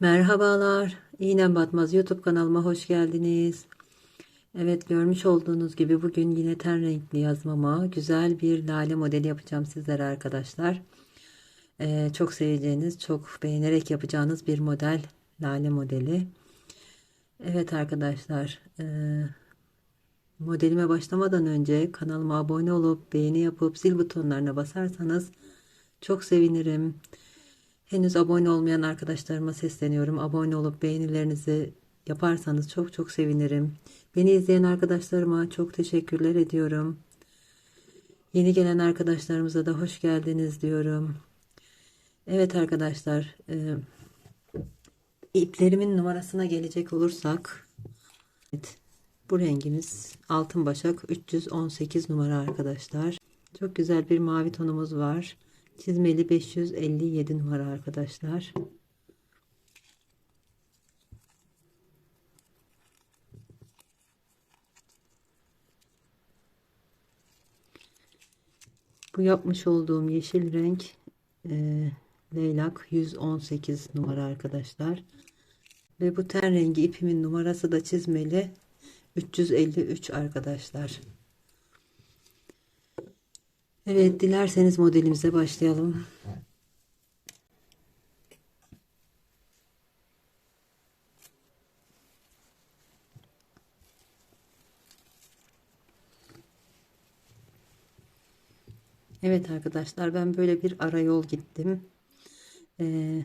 Merhabalar, İğnem Batmaz YouTube kanalıma hoş geldiniz. Evet görmüş olduğunuz gibi bugün yine ten renkli yazmama güzel bir lale modeli yapacağım sizlere arkadaşlar. Ee, çok seveceğiniz, çok beğenerek yapacağınız bir model lale modeli. Evet arkadaşlar, e, modelime başlamadan önce kanalıma abone olup beğeni yapıp zil butonlarına basarsanız çok sevinirim. Henüz abone olmayan arkadaşlarıma sesleniyorum. Abone olup beğenilerinizi yaparsanız çok çok sevinirim. Beni izleyen arkadaşlarıma çok teşekkürler ediyorum. Yeni gelen arkadaşlarımıza da hoş geldiniz diyorum. Evet arkadaşlar, e, iplerimin numarasına gelecek olursak, evet, bu rengimiz altın başak 318 numara arkadaşlar. Çok güzel bir mavi tonumuz var. Çizmeli 557 numara arkadaşlar. Bu yapmış olduğum yeşil renk e, leylak 118 numara arkadaşlar. Ve bu ten rengi ipimin numarası da çizmeli 353 arkadaşlar. Evet dilerseniz modelimize başlayalım. Evet arkadaşlar ben böyle bir arayol gittim. Ee,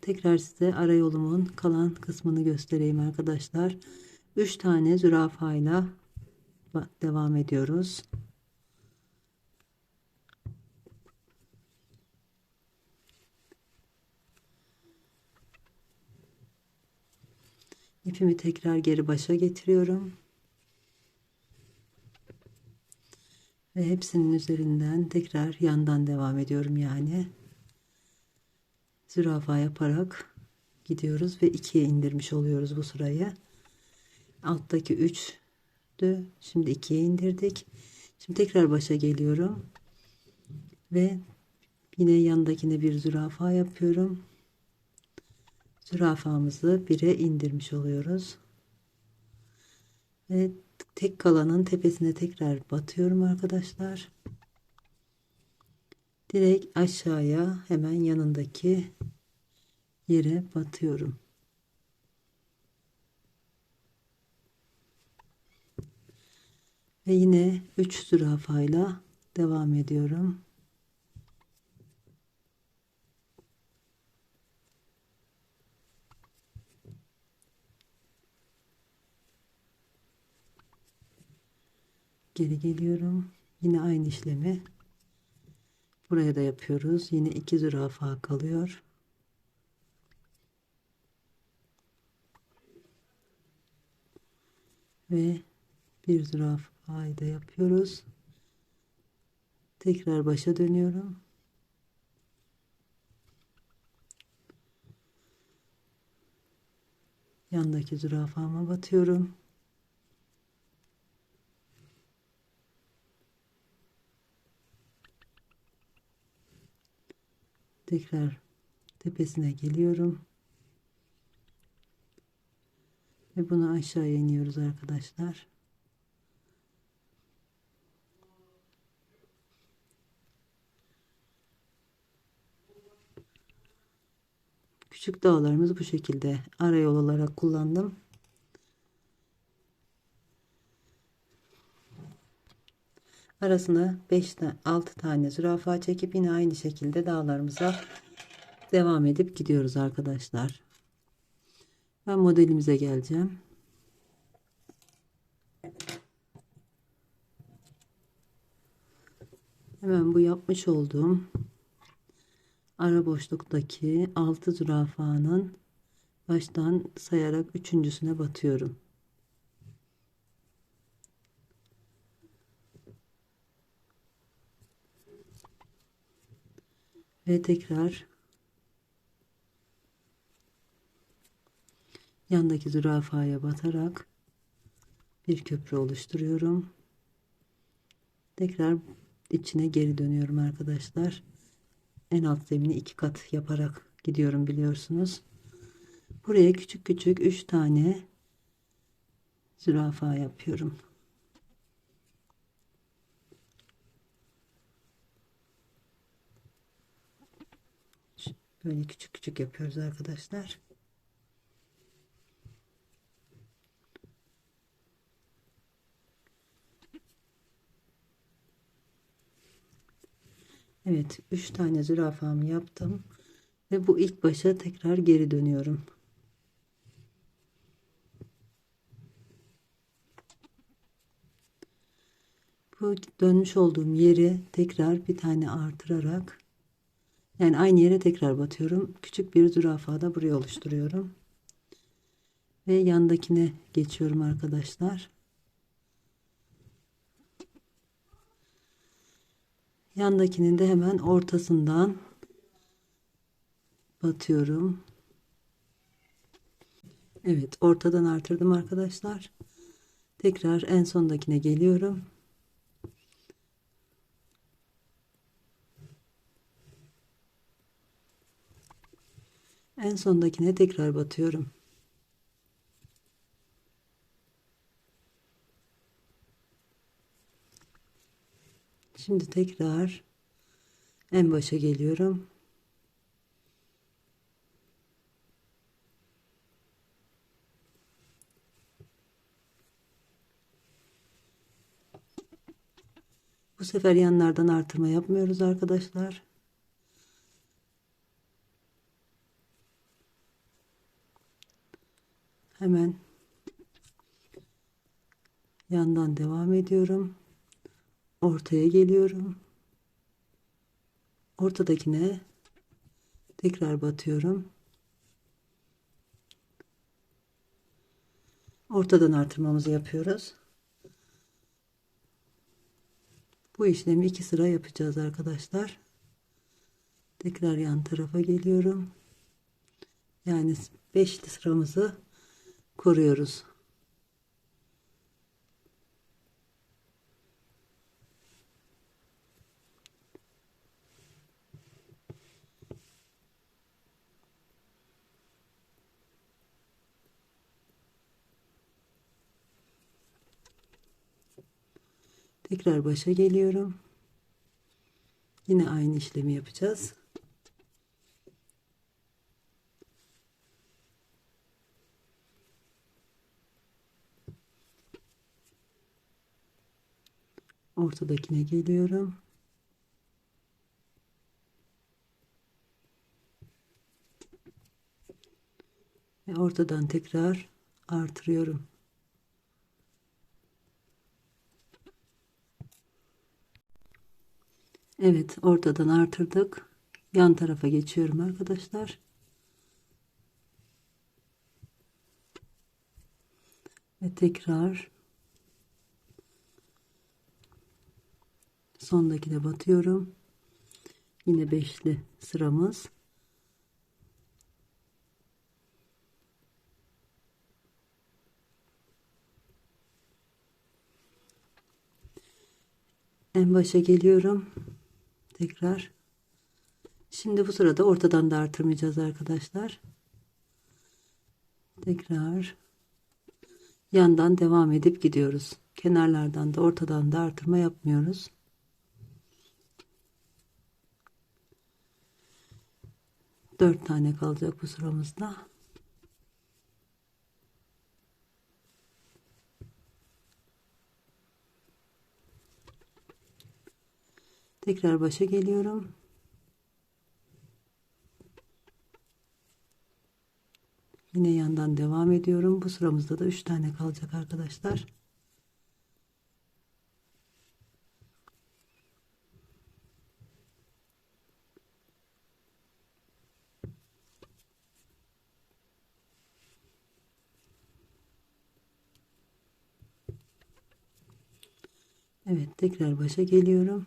tekrar size arayolumun kalan kısmını göstereyim arkadaşlar. 3 tane zürafayla devam ediyoruz. İpimi tekrar geri başa getiriyorum. Ve hepsinin üzerinden tekrar yandan devam ediyorum yani. Zürafa yaparak gidiyoruz ve ikiye indirmiş oluyoruz bu sırayı. Alttaki 3 Şimdi ikiye indirdik. Şimdi tekrar başa geliyorum. Ve yine yandakine bir zürafa yapıyorum. Zürafamızı bire indirmiş oluyoruz. Ve tek kalanın tepesine tekrar batıyorum arkadaşlar. Direkt aşağıya hemen yanındaki yere batıyorum. Ve yine 3 zürafayla devam ediyorum. Geri geliyorum. Yine aynı işlemi buraya da yapıyoruz. Yine iki zürafa kalıyor. Ve bir zürafa ayda yapıyoruz. Tekrar başa dönüyorum. Yandaki zürafama batıyorum. Tekrar tepesine geliyorum. Ve bunu aşağıya iniyoruz arkadaşlar. Küçük dağlarımız bu şekilde arayol olarak kullandım. Arasına 5 6 tane zürafa çekip yine aynı şekilde dağlarımıza devam edip gidiyoruz arkadaşlar. Ben modelimize geleceğim. Hemen bu yapmış olduğum ara boşluktaki 6 zürafanın baştan sayarak üçüncüsüne batıyorum. Ve tekrar yandaki zürafaya batarak bir köprü oluşturuyorum. Tekrar içine geri dönüyorum arkadaşlar en alt zemini iki kat yaparak gidiyorum biliyorsunuz. Buraya küçük küçük 3 tane zürafa yapıyorum. Böyle küçük küçük yapıyoruz arkadaşlar. Evet 3 tane zürafamı yaptım ve bu ilk başa tekrar geri dönüyorum. Bu dönmüş olduğum yeri tekrar bir tane artırarak yani aynı yere tekrar batıyorum. Küçük bir zürafa da buraya oluşturuyorum. Ve yandakine geçiyorum arkadaşlar. Yandakinin de hemen ortasından batıyorum. Evet ortadan artırdım arkadaşlar. Tekrar en sondakine geliyorum. En sondakine tekrar batıyorum. Şimdi tekrar en başa geliyorum. Bu sefer yanlardan artırma yapmıyoruz arkadaşlar. Hemen yandan devam ediyorum. Ortaya geliyorum. Ortadakine tekrar batıyorum. Ortadan artırmamızı yapıyoruz. Bu işlemi iki sıra yapacağız arkadaşlar. Tekrar yan tarafa geliyorum. Yani beşli sıramızı koruyoruz. Tekrar başa geliyorum. Yine aynı işlemi yapacağız. ortadakine geliyorum. Ve ortadan tekrar artırıyorum. Evet ortadan artırdık. Yan tarafa geçiyorum arkadaşlar. Ve tekrar sondaki de batıyorum. Yine beşli sıramız. En başa geliyorum. Tekrar. Şimdi bu sırada ortadan da artırmayacağız arkadaşlar. Tekrar yandan devam edip gidiyoruz. Kenarlardan da ortadan da artırma yapmıyoruz. Dört tane kalacak bu sıramızda. Tekrar başa geliyorum. Yine yandan devam ediyorum. Bu sıramızda da 3 tane kalacak arkadaşlar. Evet tekrar başa geliyorum.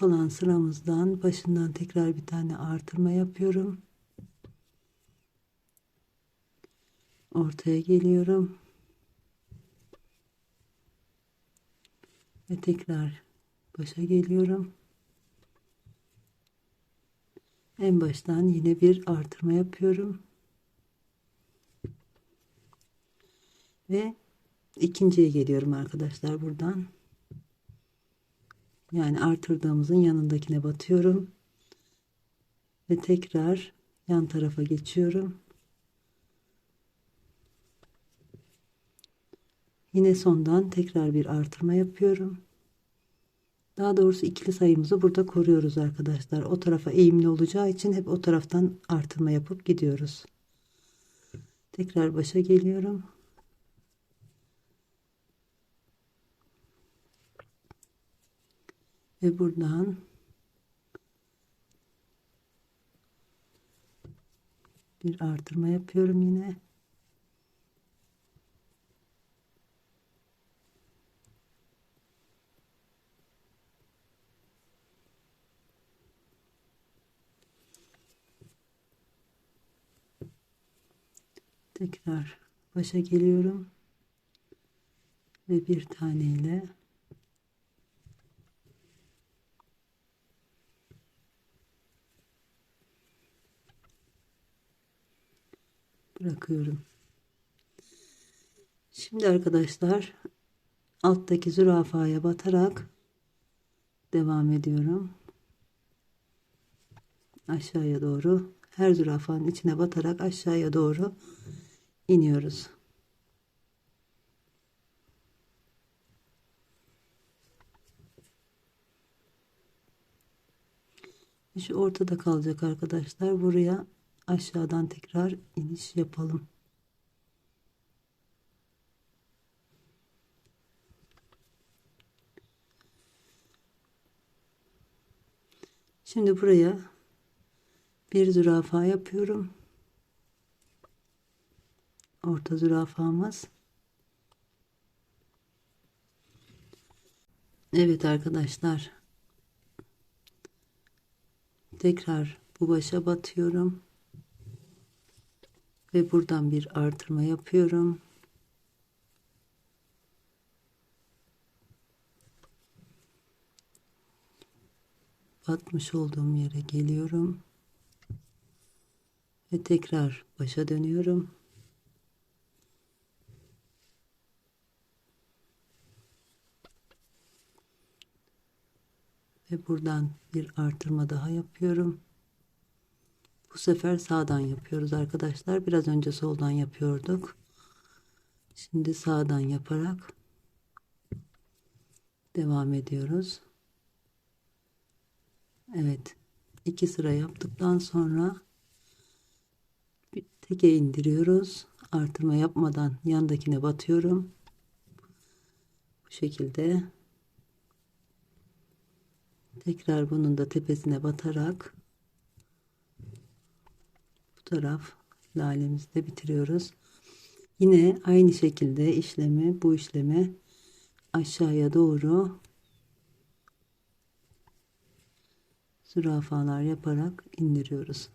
kalan sıramızdan başından tekrar bir tane artırma yapıyorum. Ortaya geliyorum. Ve tekrar başa geliyorum. En baştan yine bir artırma yapıyorum. Ve ikinciye geliyorum arkadaşlar buradan. Yani artırdığımızın yanındakine batıyorum. Ve tekrar yan tarafa geçiyorum. Yine sondan tekrar bir artırma yapıyorum. Daha doğrusu ikili sayımızı burada koruyoruz arkadaşlar. O tarafa eğimli olacağı için hep o taraftan artırma yapıp gidiyoruz. Tekrar başa geliyorum. Ve buradan bir artırma yapıyorum yine. tekrar başa geliyorum ve bir tane bırakıyorum. Şimdi arkadaşlar alttaki zürafaya batarak devam ediyorum. Aşağıya doğru her zürafanın içine batarak aşağıya doğru iniyoruz. Şu ortada kalacak arkadaşlar. Buraya aşağıdan tekrar iniş yapalım. Şimdi buraya bir zürafa yapıyorum orta zürafamız. Evet arkadaşlar. Tekrar bu başa batıyorum. Ve buradan bir artırma yapıyorum. Batmış olduğum yere geliyorum. Ve tekrar başa dönüyorum. ve buradan bir artırma daha yapıyorum. Bu sefer sağdan yapıyoruz arkadaşlar. Biraz önce soldan yapıyorduk. Şimdi sağdan yaparak devam ediyoruz. Evet. iki sıra yaptıktan sonra bir teke indiriyoruz. Artırma yapmadan yandakine batıyorum. Bu şekilde tekrar bunun da tepesine batarak taraf lalemizi de bitiriyoruz. Yine aynı şekilde işlemi bu işlemi aşağıya doğru zürafalar yaparak indiriyoruz.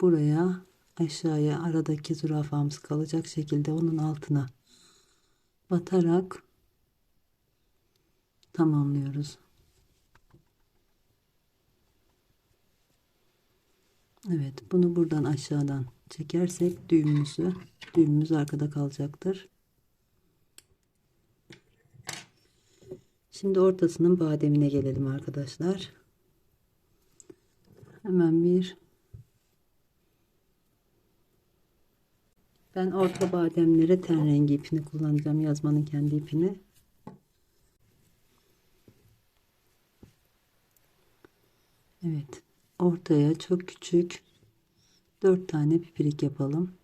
Buraya aşağıya aradaki zürafamız kalacak şekilde onun altına batarak tamamlıyoruz. Evet bunu buradan aşağıdan çekersek düğümümüzü düğümümüz arkada kalacaktır. Şimdi ortasının bademine gelelim arkadaşlar. Hemen bir Ben orta bademlere ten rengi ipini kullanacağım. Yazmanın kendi ipini. Evet. Ortaya çok küçük 4 tane pipirik yapalım.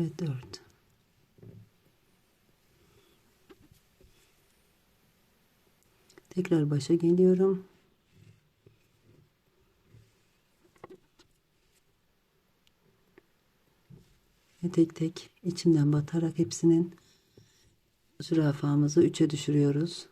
Ve 4. Tekrar başa geliyorum. Ve tek tek içinden batarak hepsinin zürafamızı 3'e düşürüyoruz.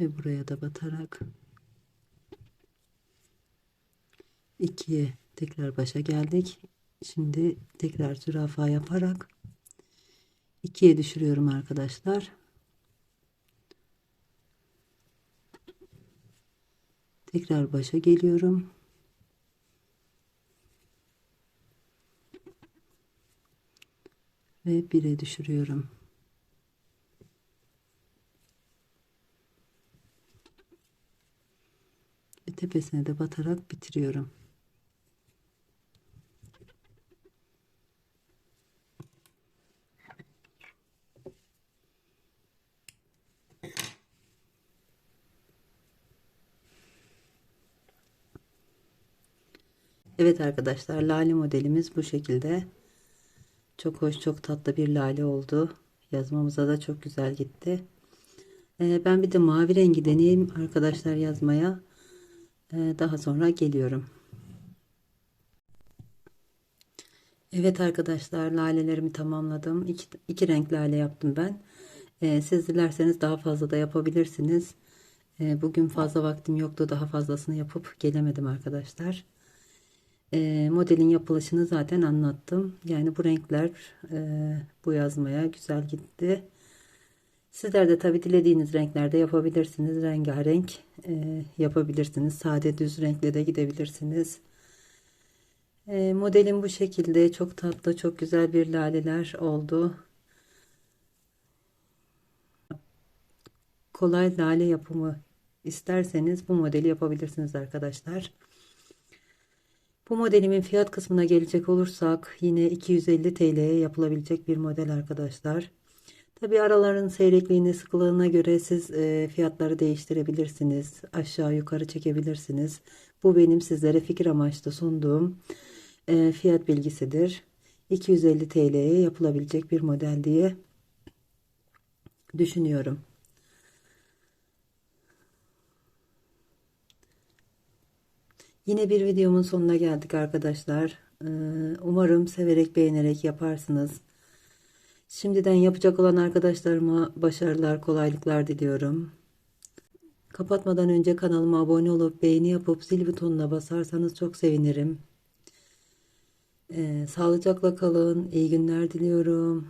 Ve buraya da batarak ikiye tekrar başa geldik. Şimdi tekrar zürafa yaparak ikiye düşürüyorum arkadaşlar. Tekrar başa geliyorum. Ve bire düşürüyorum. Tepesine de batarak bitiriyorum. Evet arkadaşlar lale modelimiz bu şekilde. Çok hoş çok tatlı bir lale oldu. Yazmamıza da çok güzel gitti. Ee, ben bir de mavi rengi deneyeyim arkadaşlar yazmaya. Ee, daha sonra geliyorum. Evet arkadaşlar lalelerimi tamamladım. İki, iki renk lale yaptım ben. Ee, siz dilerseniz daha fazla da yapabilirsiniz. Ee, bugün fazla vaktim yoktu. Daha fazlasını yapıp gelemedim arkadaşlar. Ee, modelin yapılışını zaten anlattım. Yani bu renkler e, bu yazmaya güzel gitti. Sizler de tabi dilediğiniz renklerde yapabilirsiniz. Rengarenk e, yapabilirsiniz. Sade düz renkle de gidebilirsiniz. E, modelim bu şekilde. Çok tatlı, çok güzel bir laleler oldu. Kolay lale yapımı isterseniz bu modeli yapabilirsiniz arkadaşlar. Bu modelimin fiyat kısmına gelecek olursak yine 250 TL'ye yapılabilecek bir model arkadaşlar. Tabi araların seyrekliğine sıkılığına göre siz e, fiyatları değiştirebilirsiniz. Aşağı yukarı çekebilirsiniz. Bu benim sizlere fikir amaçlı sunduğum e, fiyat bilgisidir. 250 TL'ye yapılabilecek bir model diye düşünüyorum. Yine bir videomun sonuna geldik arkadaşlar. Ee, umarım severek beğenerek yaparsınız. Şimdiden yapacak olan arkadaşlarıma başarılar, kolaylıklar diliyorum. Kapatmadan önce kanalıma abone olup beğeni yapıp zil butonuna basarsanız çok sevinirim. Ee, sağlıcakla kalın. İyi günler diliyorum.